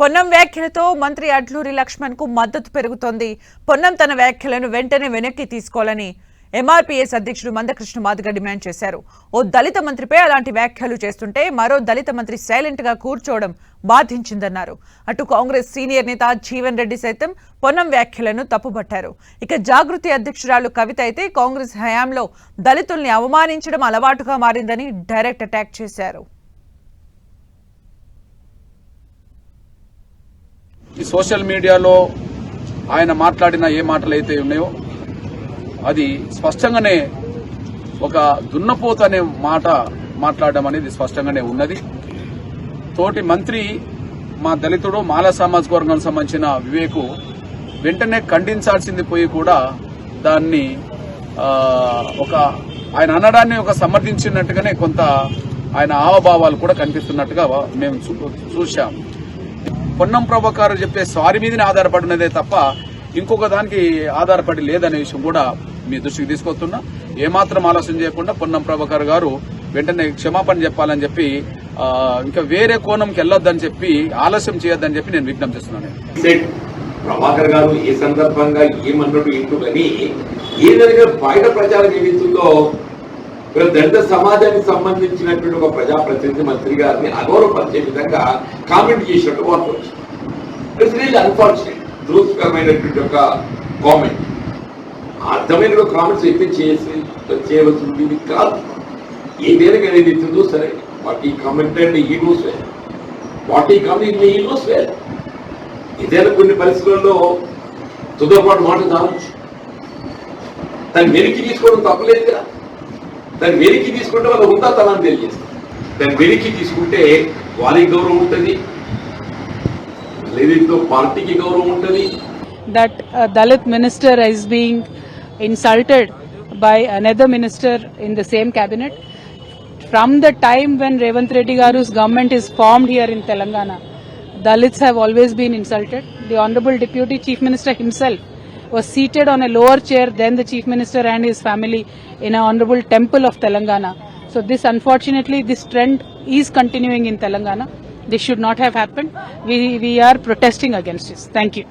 పొన్నం వ్యాఖ్యలతో మంత్రి అడ్లూరి లక్ష్మణ్కు మద్దతు పెరుగుతోంది. పొన్నం తన వ్యాఖ్యలను వెంటనే వెనక్కి తీసుకోవాలని ఎంఆర్పీఎస్ అధ్యక్షుడు మందకృష్ణ మాదిగ డిమాండ్ చేశారు. ఓ దళిత మంత్రిపై అలాంటి వ్యాఖ్యలు చేస్తుంటే మరో దళిత మంత్రి సైలెంట్గా కూర్చోవడం బాధించిందన్నారు. అటు కాంగ్రెస్ సీనియర్ నేత జీవన్ రెడ్డి సైతం పొన్నం వ్యాఖ్యలను తప్పుపట్టారు. ఇక జాగృతి అధ్యక్షురాలు కవిత అయితే కాంగ్రెస్ హయాంలో దళితుల్ని అవమానించడం అలవాటుగా మారిందని డైరెక్ట్ అటాక్ చేశారు. సోషల్ మీడియాలో ఆయన మాట్లాడిన ఏ మాటలు అయితే ఉన్నాయో అది స్పష్టంగానే ఒక దున్నపోత అనే మాట మాట్లాడడం అనేది స్పష్టంగానే ఉన్నది. తోటి మంత్రి మా దళితుడు మాల సామాజిక వర్గానికి సంబంధించిన వివేకు వెంటనే ఖండించాల్సింది పోయి కూడా దాన్ని ఒక ఆయన అనడాన్ని ఒక సమర్థించినట్టుగానే కొంత ఆయన హావభావాలు కూడా కనిపిస్తున్నట్టుగా మేము చూ- పొన్నం ప్రభాకర్ చెప్పే సారీ మీదనే ఆధారపడినదే తప్ప ఇంకొక దానికి ఆధారపడి లేదనే విషయం కూడా మీ దృష్టికి తీసుకొస్తున్నా. ఏమాత్రం ఆలోచన చేయకుండా పొన్నం ప్రభాకర్ గారు వెంటనే క్షమాపణ చెప్పాలని చెప్పి ఇంకా వేరే కోణంకి వెళ్ళొద్దని చెప్పి ఆలస్యం చేయొద్దని చెప్పి నేను విజ్ఞప్తి చేస్తున్నాను. ప్రభాకర్ గారు ఏ సందర్భంగా ఏమన్నట్టు ఏంటో కానీ ఏదైనా బయట ప్రచారం ఏమిస్తుందో దళిత సమాజానికి సంబంధించినటువంటి ఒక ప్రజాప్రతినిధి మంత్రి గారిని అగౌరవపరిచే విధంగా కామెంట్ చేసినట్టు వార్త వచ్చింది. ఇట్స్ రియల్ అన్ఫార్చునేట్ దురదృష్టకరమైనటువంటి ఒక కామెంట్ అర్థమైన కామెంట్స్ అయితే చేసి చేయవలసింది ఇది కాదు. ఏదైనా కానీ ఇది ఇస్తుందో సరే వాటి కామెంట్ అంటే ఈ నోస్ వేర్ వాట్ కామెంట్ ఈ నోస్ వేర్ కొన్ని పరిస్థితుల్లో తుదపాటు మాట కావచ్చు దాన్ని వెనక్కి తీసుకోవడం తప్పలేదు కదా. దాన్ని వెనక్కి తీసుకుంటే వాళ్ళ ఉందాతనాన్ని తెలియజేస్తారు దాన్ని వెనక్కి తీసుకుంటే వారికి గౌరవం ఉంటుంది లేదంతో పార్టీకి గౌరవం ఉంటుంది that a Dalit minister is being insulted by another minister in the same cabinet. From the time when Revant Reddy Garu's government is formed here in Telangana, Dalits have always been insulted. The Honorable Deputy Chief Minister himself was seated on a lower chair than the Chief Minister and his family in an Honorable Temple of Telangana. So this unfortunately this trend is continuing in Telangana. This should not have happened. We, we are protesting against this. Thank you.